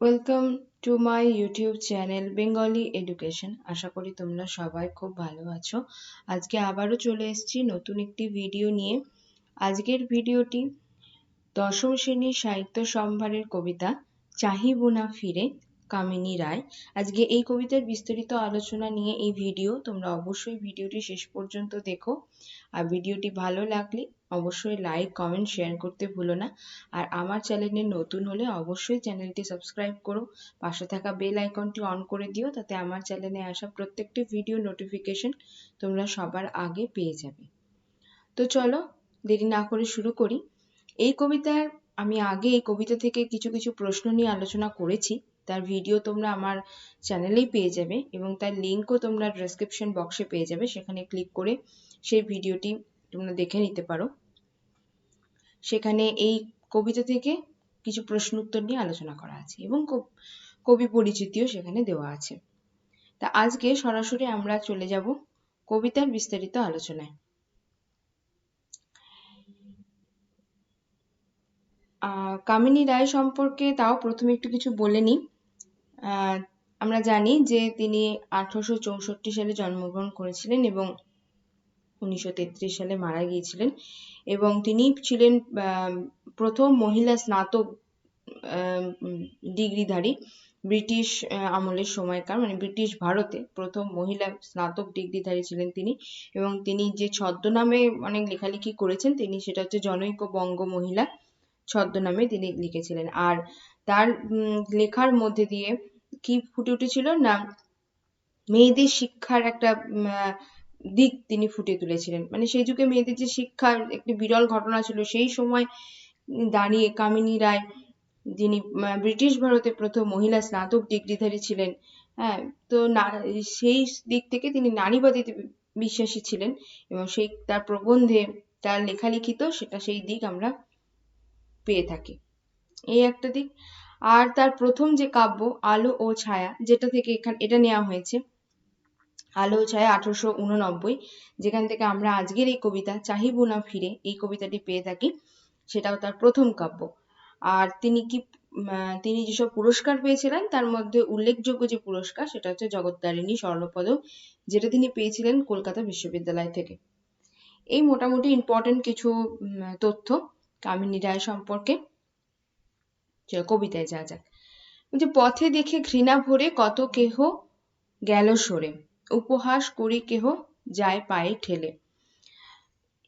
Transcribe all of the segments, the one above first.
Welcome to my YouTube channel Bengali education আশা করি তোমরা সবাই খুব ভালো আছো। আজকে আবারও চলে এসেছি নতুন একটি ভিডিও নিয়ে। আজকের ভিডিওটি দশম শ্রেণির সাহিত্য সম্ভারের কবিতা চাহিব না ফিরে। কামিনী রায়। আজকে এই কবিতার বিস্তারিত আলোচনা নিয়ে এই ভিডিও তোমরা অবশ্যই ভিডিওটি শেষ পর্যন্ত দেখো। আর ভিডিওটি ভালো লাগলে অবশ্যই লাইক কমেন্ট শেয়ার করতে ভুলো না। আর আমার চ্যানেলে নতুন হলে অবশ্যই চ্যানেলটি সাবস্ক্রাইব করো। পাশে থাকা বেল আইকনটি অন করে দিও তাতে আমার চ্যানেলে আসা প্রত্যেকটি ভিডিও নোটিফিকেশন তোমরা সবার আগে পেয়ে যাবে। তো চলো দেরি না করে শুরু করি। এই কবিতার আমি আগে এই কবিতা থেকে কিছু কিছু প্রশ্ন নিয়ে আলোচনা করেছি। তার ভিডিও তোমরা আমার চ্যানেলেই পেয়ে যাবে এবং তার লিঙ্কও তোমরা ডেসক্রিপশন বক্সে পেয়ে যাবে। সেখানে ক্লিক করে সেই ভিডিওটি তোমরা দেখে নিতে পারো। সেখানে এই কবিতা থেকে কিছু প্রশ্ন উত্তর নিয়ে আলোচনা করা আছে এবং কবি পরিচিতিও সেখানে দেওয়া আছে। তা আজকে সরাসরি আমরা চলে যাব কবিতার বিস্তারিত আলোচনায়। কামিনী রায় সম্পর্কে তাও প্রথমে একটু কিছু বলে নিই। আমরা জানি যে তিনি আঠারোশো চৌষট্টি সালে জন্মগ্রহণ করেছিলেন এবং উনিশশো তেত্রিশ সালে মারা গিয়েছিলেন এবং তিনি ছিলেন প্রথম মহিলা স্নাতক ডিগ্রিধারী ব্রিটিশ আমলের সময়কার মানে ব্রিটিশ ভারতে প্রথম মহিলা স্নাতক ডিগ্রিধারী ছিলেন তিনি এবং তিনি যে ছদ্মনামে অনেক লেখালেখি করেছেন, তিনি সেটা হচ্ছে জনৈক বঙ্গ মহিলা ছদ্মনামে তিনি লিখেছিলেন। আর তার লেখার মধ্যে দিয়ে কি ফুটে উঠেছিল না মেয়েদের শিক্ষার একটা দিক তিনি ফুটিয়ে তুলেছিলেন। মানে সেই যুগে মেয়েদের যে শিক্ষার একটি বিরল ঘটনা ছিল, সেই সময় দাঁড়িয়ে কামিনী রায়, যিনি ব্রিটিশ ভারতে প্রথম মহিলা স্নাতক ডিগ্রিধারী ছিলেন হ্যাঁ তো সেই দিক থেকে তিনি নারীবাদীতে বিশ্বাসী ছিলেন এবং সেই, তার প্রবন্ধে তার লেখালিখিত সেটা সেই দিক আমরা পেয়ে থাকি। এই একটা দিক। আর তার প্রথম যে কাব্য, আলো ও ছায়া, যেটা থেকে এখানে এটা নেওয়া হয়েছে, আলো ছায়া আঠারোশো উননব্বই, যেখান থেকে আমরা আজকের এই কবিতা, চাহিব না ফিরে, এই কবিতাটি পেয়ে থাকি। সেটাও তার প্রথম কাব্য। আর তিনি কি তিনি যেসব পুরস্কার পেয়েছিলেন, তার মধ্যে উল্লেখযোগ্য যে পুরস্কার, সেটা হচ্ছে জগত্তারিণী স্বর্ণপদক, যেটা তিনি পেয়েছিলেন কলকাতা বিশ্ববিদ্যালয় থেকে। এই মোটামুটি ইম্পর্টেন্ট কিছু তথ্য। কামিনী রায় সম্পর্কে। কবিতায় যা যাক। যে পথে দেখে ঘৃণা ভরে কত কেহ গেল সরে। উপহাস করি কেহ যায় পায়ে ঠেলে।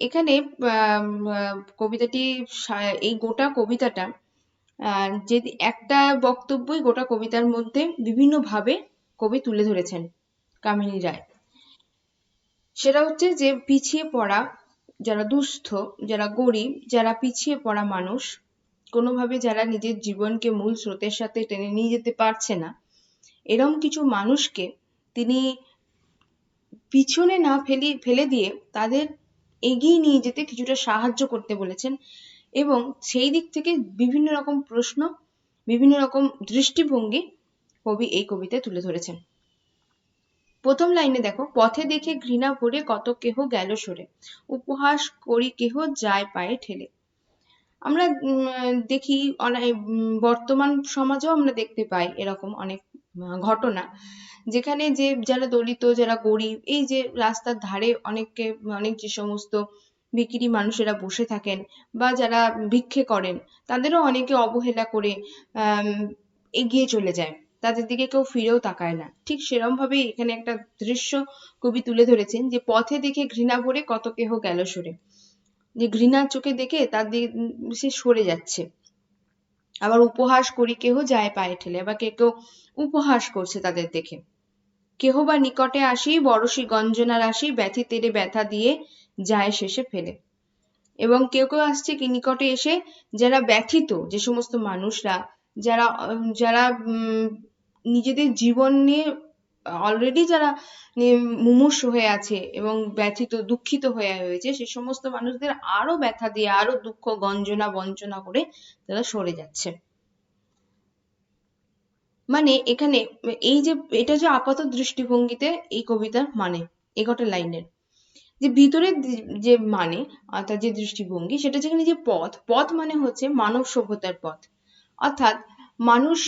এখানে কবিতাটি এই গোটা কবিতাটা যে একটা বক্তব্যই গোটা কবিতার মধ্যে বিভিন্নভাবে কবি তুলে ধরেছেন কামিনী রায়। সেটা হচ্ছে যে পিছিয়ে পড়া যারা দুস্থ, যারা গরিব, যারা পিছিয়ে পড়া মানুষ, কোনোভাবে যারা নিজের জীবনকে মূল স্রোতের সাথে টেনে নিয়ে যেতে পারছে না, এরম কিছু মানুষকে তিনি পিছনে না ফেলি, ফেলে দিয়ে তাদের এগিয়ে নিয়ে যেতে কিছুটা সাহায্য করতে বলেছেন এবং সেই দিক থেকে বিভিন্ন রকম প্রশ্ন, বিভিন্ন রকম দৃষ্টিভঙ্গি কবি এই কবিতায় তুলে ধরেছেন। প্রথম লাইনে দেখো, পথে দেখে ঘৃণা ভরে কত কেহ গেল সরে, উপহাস করি কেহ যায় পায়ে ঠেলে। আমরা দেখি অনেক বর্তমান সমাজেও আমরা দেখতে পাই এরকম অনেক ঘটনা। যেখানে যে যারা দলিত, যারা গরিব, এই যে রাস্তার ধারে অনেককে, অনেক যে সমস্ত ভিখিরি মানুষেরা বসে থাকেন বা যারা ভিক্ষে করেন, তাদেরও অনেকে অবহেলা করে এগিয়ে চলে যায়। তাদের দিকে কেউ ফিরেও তাকায় না। ঠিক সেরম ভাবেই এখানে একটা দৃশ্য কবি তুলে ধরেছেন যে পথে দেখে ঘৃণা ভরে কত কেহ গেল সরে। যে ঘৃণার চোখে দেখে তার দিকে সে সরে যাচ্ছে। আবার উপহাস করি কেহ যায় পায়ে ঠেলে আবার কে কেউ উপহাস করছে তাদের দেখে। কেহ বা নিকটে আসি বড়শি গঞ্জনা রাশি ব্যথি তেরে ব্যথা দিয়ে যায় শেষে ফেলে। এবং কেউ কেউ আসছে কি নিকটে এসে যারা ব্যথিত যে সমস্ত মানুষরা, যারা যারা নিজেদের জীবন নিয়ে অলরেডি যারা মুমূর্ষ হয়ে আছে এবং ব্যথিত, দুঃখিত হয়ে হয়েছে সে সমস্ত মানুষদের আরও ব্যথা দিয়ে, আরও দুঃখ, গঞ্জনা, বঞ্চনা করে তারা সরে যাচ্ছে। মানে এখানে এই যে, এটা যে আপাত দৃষ্টিভঙ্গিতে এই কবিতার মানে এগোটা লাইনের। যে ভিতরের যে মানে অর্থাৎ যে দৃষ্টিভঙ্গি, সেটা যেখানে যে পথ পথ মানে হচ্ছে মানব সভ্যতার পথ। অর্থাৎ মানুষ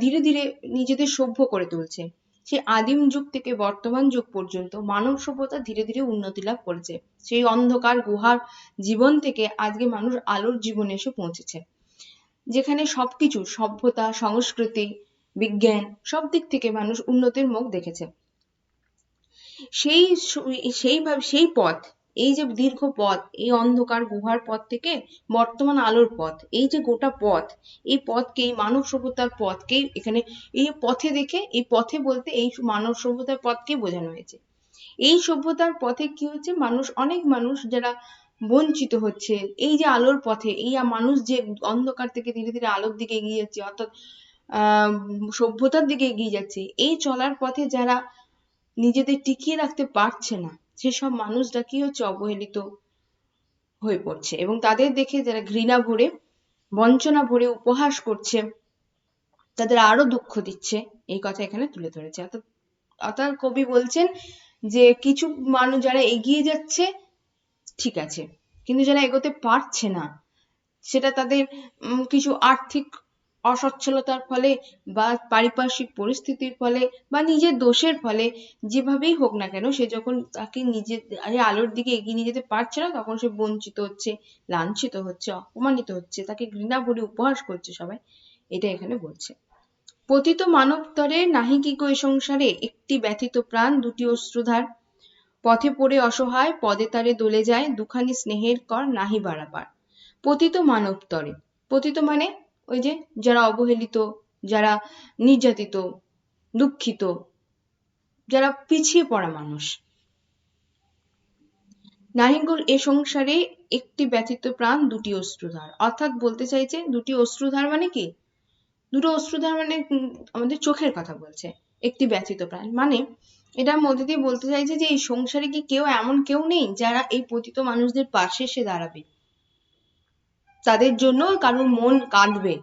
ধীরে ধীরে নিজেদের সভ্য করে তুলছে। সেই আদিম যুগ থেকে বর্তমান যুগ পর্যন্ত মানব সভ্যতা ধীরে ধীরে উন্নতি লাভ করেছে। সেই অন্ধকার গুহার জীবন থেকে আজকে মানুষ আলোর জীবনে এসে পৌঁছেছে। যেখানে সবকিছু সভ্যতা, সংস্কৃতি, বিজ্ঞান সব দিক থেকে মানুষ উন্নতির মুখ দেখেছে। সেই সেইভাবে সেই পথ এই যে দীর্ঘ পথ, এই অন্ধকার গুহার পথ থেকে বর্তমান আলোর পথ, এই যে গোটা পথ, এই পথকেই মানব সভ্যতার পথকেই এখানে, এই পথে দেখে, এই পথে বলতে এই মানব সভ্যতার পথকেই বোঝানো হয়েছে। এই সভ্যতার পথে কি হচ্ছে? মানুষ, অনেক মানুষ যারা বঞ্চিত হচ্ছে, এই যে আলোর পথে, এই মানুষ যে অন্ধকার থেকে ধীরে ধীরে আলোর দিকে এগিয়ে যাচ্ছে, অর্থাৎ সভ্যতার দিকে এগিয়ে যাচ্ছে, এই চলার পথে যারা নিজেদের টিকিয়ে রাখতে পারছে না সেসব মানুষরা কি হচ্ছে অবহেলিত হয়ে পড়ছে এবং তাদের দেখে যারা ঘৃণা ভরে, বঞ্চনা ভরে উপহাস করছে, তাদের আরও দুঃখ দিচ্ছে। এই কথা এখানে তুলে ধরেছে। অর্থাৎ কবি বলছেন যে কিছু মানুষ যারা এগিয়ে যাচ্ছে, ঠিক আছে। কিন্তু যারা এগোতে পারছে না, সেটা তাদের কিছু আর্থিক অসচ্ছলতার ফলে বা পারিপার্শ্বিক পরিস্থিতির ফলে বা নিজের দোষের ফলে যেভাবেই হোক না কেন সে যখন তাকে নিজের আলোর দিকে এগিয়ে নিয়ে যেতে পারছে না, তখন সে বঞ্চিত হচ্ছে, লাঞ্ছিত হচ্ছে, অপমানিত হচ্ছে, তাকে ঘৃণা ভরে উপহাস করছে সবাই। এটা এখানে বলছে। পতিত মানব তরে নাহি কি গো সংসারে? একটি ব্যথিত প্রাণ, দুটি অশ্রুধার। পথে পড়ে অসহায়, পদে তারে দোলে যায়, দুখানি স্নেহের কর নাহি বাড়াবার। পতিত মানব তরে পতিত মানে ওই যে যারা অবহেলিত, যারা নির্যাতিত, দুঃখিত, যারা পিছিয়ে পড়া মানুষ। নাহিগোর এ সংসারে একটি ব্যথিত প্রাণ, দুটি অশ্রুধার। অর্থাৎ বলতে চাইছে দুটি অশ্রুধার মানে কি? দুটো অশ্রুধার মানে আমাদের চোখের কথা বলছে, একটি ব্যথিত প্রাণ। মানে এটার মধ্যে দিয়ে বলতে চাইছে যে এই সংসারে কি কেউ এমন কেউ নেই যারা এই পতিত মানুষদের পাশে এসে দাঁড়াবে? তাদের জন্য কারোর মন কাঁদবে।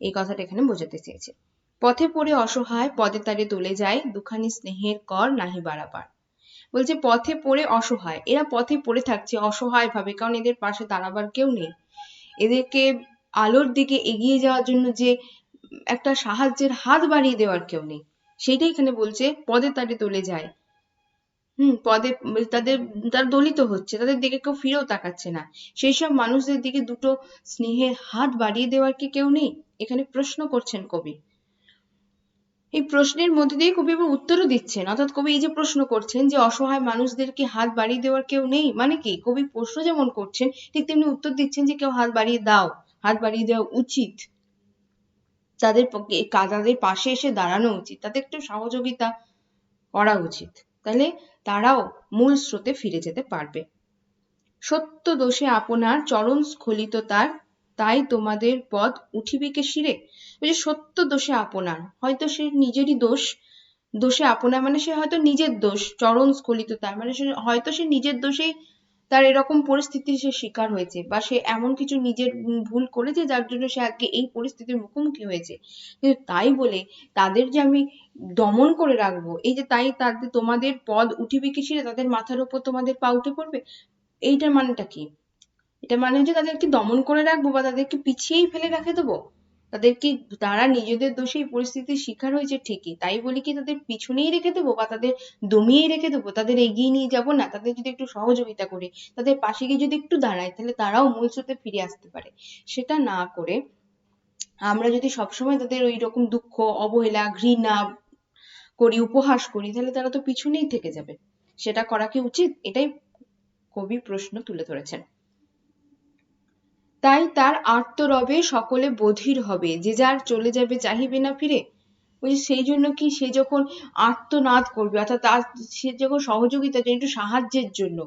এই কথাটা এখানে বোঝাতে চেয়েছে। পথে পড়ে অসহায় পদে তারে তোলে যায় দুখানি স্নেহের কর নাহি বাড়াবার বলছে, পথে পড়ে অসহায়। এরা পথে পড়ে থাকছে অসহায় ভাবে কারণ এদের পাশে দাঁড়াবার কেউ নেই। এদেরকে আলোর দিকে এগিয়ে যাওয়ার জন্য যে একটা সাহায্যের হাত বাড়িয়ে দেওয়ার কেউ নেই। সেটাই এখানে বলছে পদে তারে তোলে যায় হুম, পদে, তাদের, তারা দলিত হচ্ছে, তাদের দিকে কেউ ফিরেও তাকাচ্ছে না। সেই সব মানুষদের দিকে দুটো স্নেহের হাত বাড়িয়ে দেওয়ার কি কেউ নেই? এখানে প্রশ্ন করছেন কবি। এই প্রশ্নের মধ্যে দিয়ে কবি আবার উত্তরও দিচ্ছেন। অর্থাৎ কবি এই যে প্রশ্ন করছেন যে অসহায় মানুষদেরকে হাত বাড়িয়ে দেওয়ার কেউ নেই? মানে কি? কবি প্রশ্ন যেমন করছেন, ঠিক তেমনি উত্তর দিচ্ছেন যে কেউ হাত বাড়িয়ে দাও, হাত বাড়িয়ে দেওয়া উচিত। তাদের পক্ষে, তাদের পাশে এসে দাঁড়ানো উচিত। তাদের একটু সহযোগিতা করা উচিত। তাহলে তারাও মূল স্রোতে ফিরে যেতে পারবে। সত্য দোষে আপনার চরণ স্খলিত তার, তাই তোমাদের পদ উঠিবে কে শিরে? ওই যে সত্য দোষে আপনার, হয়তো সে নিজেরই দোষ, দোষে আপনার মানে সে হয়তো নিজের দোষ, চরণ স্খলিত তার মানে সে হয়তো সে নিজের দোষেই তার এরকম পরিস্থিতির সে শিকার হয়েছে বা সে এমন কিছু নিজের ভুল করেছে যার জন্য সে আজকে এই পরিস্থিতির মুখোমুখি হয়েছে। কিন্তু তাই বলে তাদের যে আমি দমন করে রাখব, এই যে তাই তাদের তোমাদের পদ উঠিবে কি শিরে, তাদের মাথার উপর তোমাদের পা উঠে পড়বে, এইটার মানেটা কি? এটা মানে যে তাদেরকে দমন করে রাখব বা তাদেরকে পিছিয়েই ফেলে রেখে দেবো? তাদেরকে তারা নিজেদের দোষে এই পরিস্থিতির শিকার হয়েছে ঠিকই। তাই বলে কি তাদের পিছনেই রেখে দেবো বা তাদের দমিয়েই রেখে দেবো? তাদের এগিয়ে নিয়ে যাব না? তাদের যদি একটু সহযোগিতা করি, তাদের পাশে গিয়ে যদি একটু দাঁড়াই তাহলে তারাও মূল স্রোতে ফিরে আসতে পারে। সেটা না করে আমরা যদি সবসময় তাদের ওই রকম দুঃখ, অবহেলা, ঘৃণা করি, উপহাস করি, তাহলে তারা তো পিছনেই থেকে যাবে। সেটা করা কি উচিত? এটাই কবি প্রশ্ন তুলে ধরেছেন। তাই তার আর্তরবে সকলে বধির হবে। যে যার চলে যাবে চাহিবে না ফিরে। ওই সেই জন্য কি সে যখন আর্তনাদ করবে, অর্থাৎ তার সে যখন সহযোগিতা একটু সাহায্যের জন্য,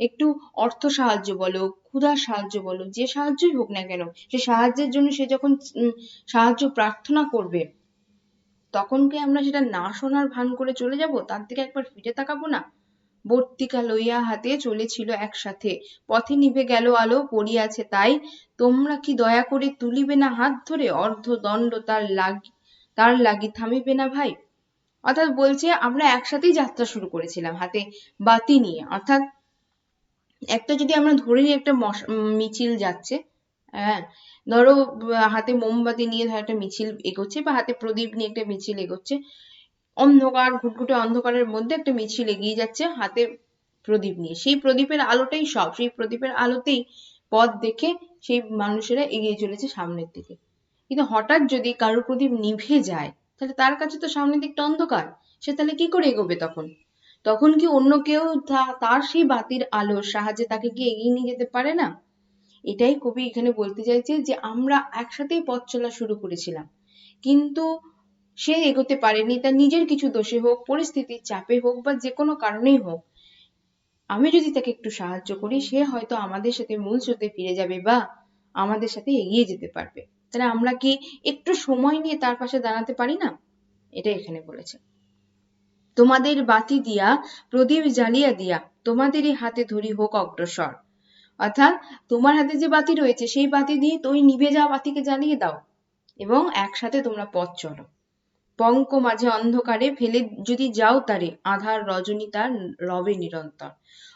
একটু অর্থ সাহায্য বলো, ক্ষুধার সাহায্য বলো, যে সাহায্যই হোক না কেন, সে সাহায্যের জন্য সে যখন সাহায্য প্রার্থনা করবে, তখন কি আমরা সেটা না শোনার ভান করে চলে যাব? তার দিকে একবার ফিরে তাকাবো না? বর্তিকা লইয়া হাতে চলেছিল একসাথে। পথে নিভে গেল আলো, পড়িয়াছে তাই। তোমরা কি দয়া করে তুলিবে না হাত ধরে? অর্ধ দণ্ড তার লাগি তার লাগি থামিবে না ভাই? অর্থাৎ বলছে, আমরা একসাথেই যাত্রা শুরু করেছিলাম হাতে, বাতি নিয়ে। অর্থাৎ একটা যদি আমরা ধরে নিই, একটা মিছিল যাচ্ছে হ্যাঁ? ধরো হাতে মোমবাতি নিয়ে ধরো একটা মিছিল এগোচ্ছে বা হাতে প্রদীপ নিয়ে একটা মিছিল এগোচ্ছে অন্ধকার, ঘুটঘুটে অন্ধকারের মধ্যে একটা মিছিল এগিয়ে যাচ্ছে হাতে প্রদীপ নিয়ে। সেই প্রদীপের আলোটাই সব। সেই প্রদীপের আলোতেই পথ দেখে সেই মানুষেরা এগিয়ে চলেছে সামনের দিকে। কিন্তু হঠাৎ যদি কারোর প্রদীপ নিভে যায়, তাহলে তার কাছে তো সামনের দিকটা অন্ধকার। সে তাহলে কি করে এগোবে তখন? তখন কি অন্য কেউ তার সেই বাতির আলোর সাহায্যে তাকে কি এগিয়ে নিয়ে যেতে পারে না? এটাই কবি এখানে বলতে চাইছে যে আমরা একসাথেই পথ চলা শুরু করেছিলাম। কিন্তু সে এগোতে পারেনি, তার নিজের কিছু দোষে হোক, পরিস্থিতির চাপে হোক বা যে কোনো কারণেই হোক। আমি যদি তাকে একটু সাহায্য করি, সে হয়তো আমাদের সাথে মূল স্রোতে ফিরে যাবে বা আমাদের সাথে এগিয়ে যেতে পারবে। তাহলে আমরা কি একটু সময় নিয়ে তার পাশে দাঁড়াতে পারি না? এটা এখানে বলেছে। তোমাদের বাতি দিয়া, প্রদীপ জ্বালিয়া দিয়া, তোমাদেরই হাতে ধরি হোক অগ্রসর। অর্থাৎ তোমার হাতে যে বাতি রয়েছে, সেই বাতি দিয়ে তুমি নিভে যাওয়া বাতিকে জ্বালিয়ে দাও এবং একসাথে তোমরা পথ চলো। পঙ্ক মাঝে অন্ধকারে ফেলে যদি যাও তারে, আধার রজনী তার রবে নিরন্তর।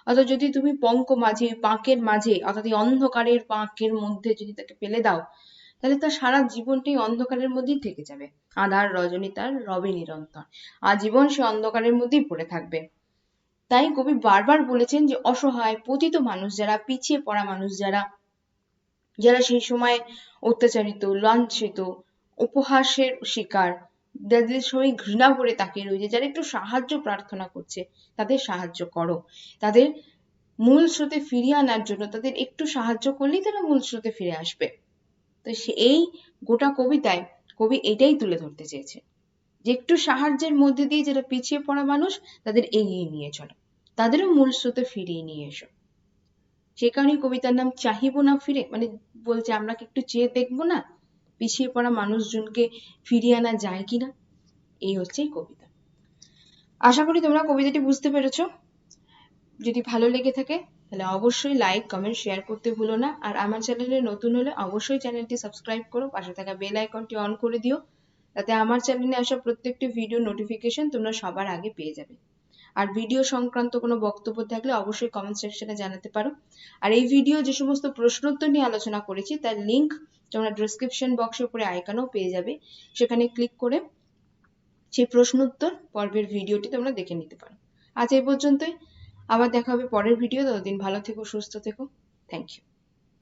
অর্থাৎ যদি তুমি পঙ্ক মাঝে, পাঁকের মাঝে, অর্থাৎ এই অন্ধকারের পাঁকের মধ্যে যদি তাকে ফেলে দাও, তাহলে তার সারা জীবনটাই অন্ধকারের মধ্যেই থেকে যাবে। আধার রজনী তার রবে নিরন্তর। আজীবন সে অন্ধকারের মধ্যেই পড়ে থাকবে। তাই কবি বারবার বলেছেন যে, অসহায়, পতিত মানুষ যারা, পিছিয়ে পড়া মানুষ যারা যারা সেই সময় অত্যাচারিত লাঞ্ছিত উপহাসের শিকার যাদের শরীর ঘৃণা ভরে তাকিয়ে রয়েছে, যারা একটু সাহায্য প্রার্থনা করছে, তাদের সাহায্য করো। তাদের মূল স্রোতে ফিরিয়ে আনার জন্য তাদের একটু সাহায্য করলেই তারা মূল স্রোতে ফিরে আসবে। তো সে এই গোটা কবিতায়, কবি এটাই তুলে ধরতে চেয়েছে যে একটু সাহায্যের মধ্যে দিয়ে যারা পিছিয়ে পড়া মানুষ, তাদের এগিয়ে নিয়ে চলো। তাদেরও মূল স্রোতে ফিরিয়ে নিয়ে এসো। সে কারণেই কবিতার নাম চাহিব না ফিরে মানে বলছে আমরা কি একটু চেয়ে দেখব না পিছিয়ে পড়া মানুষজনকে ফিরিয়ে আনা যায় কিনা? এই হচ্ছে এই কবিতা। আশা করি তোমরা কবিতাটি বুঝতে পেরেছ। যদি ভালো লেগে থাকে, তাহলে অবশ্যই লাইক কমেন্ট শেয়ার করতে ভুলো না। আর আমার চ্যানেলে নতুন হলে অবশ্যই চ্যানেলটি সাবস্ক্রাইব করো। পাশে থাকা বেল আইকনটি অন করে দিও। তাতে আমার চ্যানেলে আসা প্রত্যেকটি ভিডিও নোটিফিকেশন তোমরা সবার আগে পেয়ে যাবে। আর ভিডিও সংক্রান্ত কোনো বক্তব্য থাকলে অবশ্যই কমেন্ট সেকশনে জানাতে পারো। আর এই ভিডিও যে সমস্ত প্রশ্নোত্তর নিয়ে আলোচনা করেছি, তার লিংক তোমরা ডিসক্রিপশন বক্সের উপরে আইকনও পেয়ে যাবে। সেখানে ক্লিক করে সেই প্রশ্নোত্তর পর্বের ভিডিওটি তোমরা দেখে নিতে পারো। আজ এই পর্যন্তই। আবার দেখা হবে পরের ভিডিও ততদিন ভালো থেকো, সুস্থ থেকো। Thank you